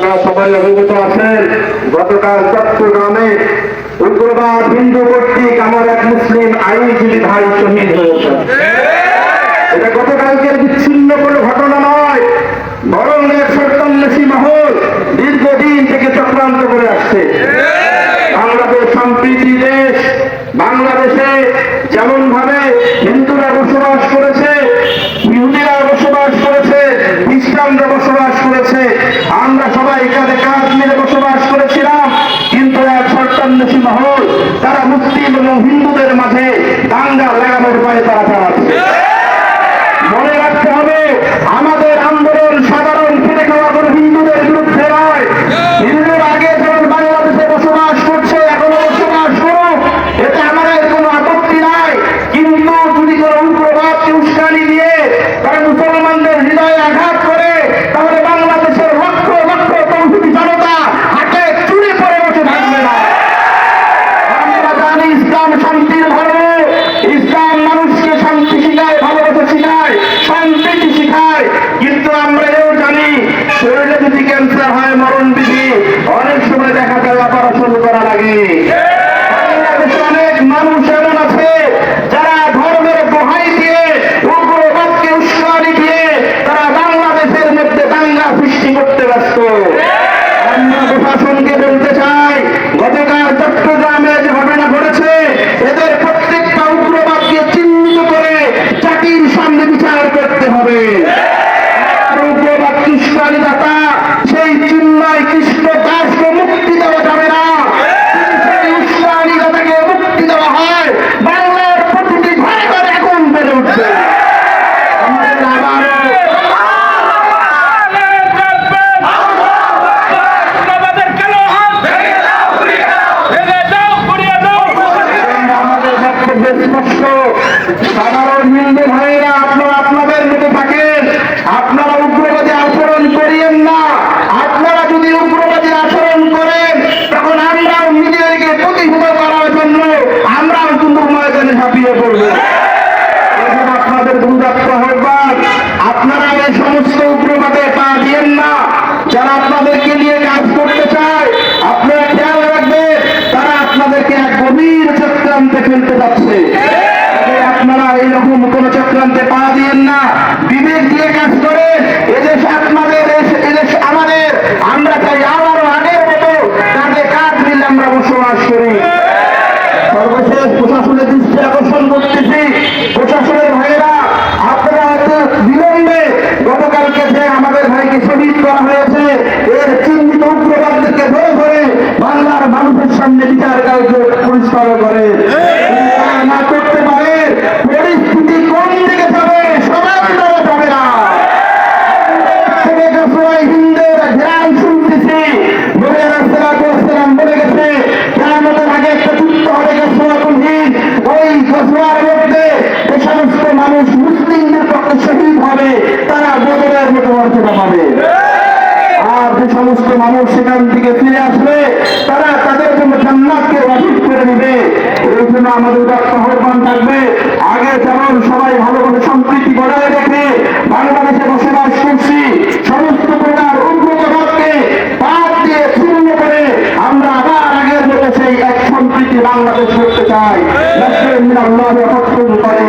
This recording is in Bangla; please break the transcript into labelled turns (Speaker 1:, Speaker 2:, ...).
Speaker 1: আপনারা সবাই অবগত আছেন, গতকাল চট্টগ্রামে উগ্রবাদ হিন্দু কর্তৃক আমার এক মুসলিম আইনজীবী ভাই শহীদ হয়েছে এটা গতকালকের বিচ্ছিন্ন কোনো ঘটনা নয়, বরং এক সত্যান্বেষী মহল দীর্ঘদিন থেকে চক্রান্ত করে আসছে। বাংলাদেশ সম্প্রীতি দেশ, বাংলাদেশে যেমন ভাবে হিন্দুরা বসবাস করেছে ইহুদিরা বসবাস করেছে খ্রিস্টানরা বসবাস করেছে আমরা সবাই কাঁধে কাঁধ বসবাস করেছিলাম। চক্রান্তে ফেলতে যাচ্ছে। আপনারা এইরকম কোন চক্রান্তে পা দিয়েন না। বিবেক দিয়ে কাজ করে। এদেশ আপনাদের এদেশ আমাদের। আমরা চাই আবারও আগের মতো কাঁধে কাঁধ মিলে আমরা বসবাস করি। সর্বশেষ প্রশাসনের দৃষ্টি আকর্ষণ করতেছি। প্রশাসনের ভাইয়েরা, আপনারা হয়তো বিলম্বে গতকালকে যে আমাদের ভাইকে শহীদ করা হয়েছে মর্যাদা পাবে আর যে সমস্ত মানুষ সেখান থেকে ফিরে আসবে, তারা তাদের জন্য জান্নাতকে অধিক করে দিবে এই জন্য আমাদের ব্যর্থ আহ্বান থাকবে। আগে যেমন সবাই ভালো ভালোভাবে সম্প্রীতি বজায় রেখে বাংলাদেশে বসবাস করছি, সমস্ত প্রকার উগ্রবাদকে বাদ দিয়ে ছিন্ন করে আমরা আবার আগের মতো সেই এক সম্প্রীতি বাংলাদেশ করতে চাই। করে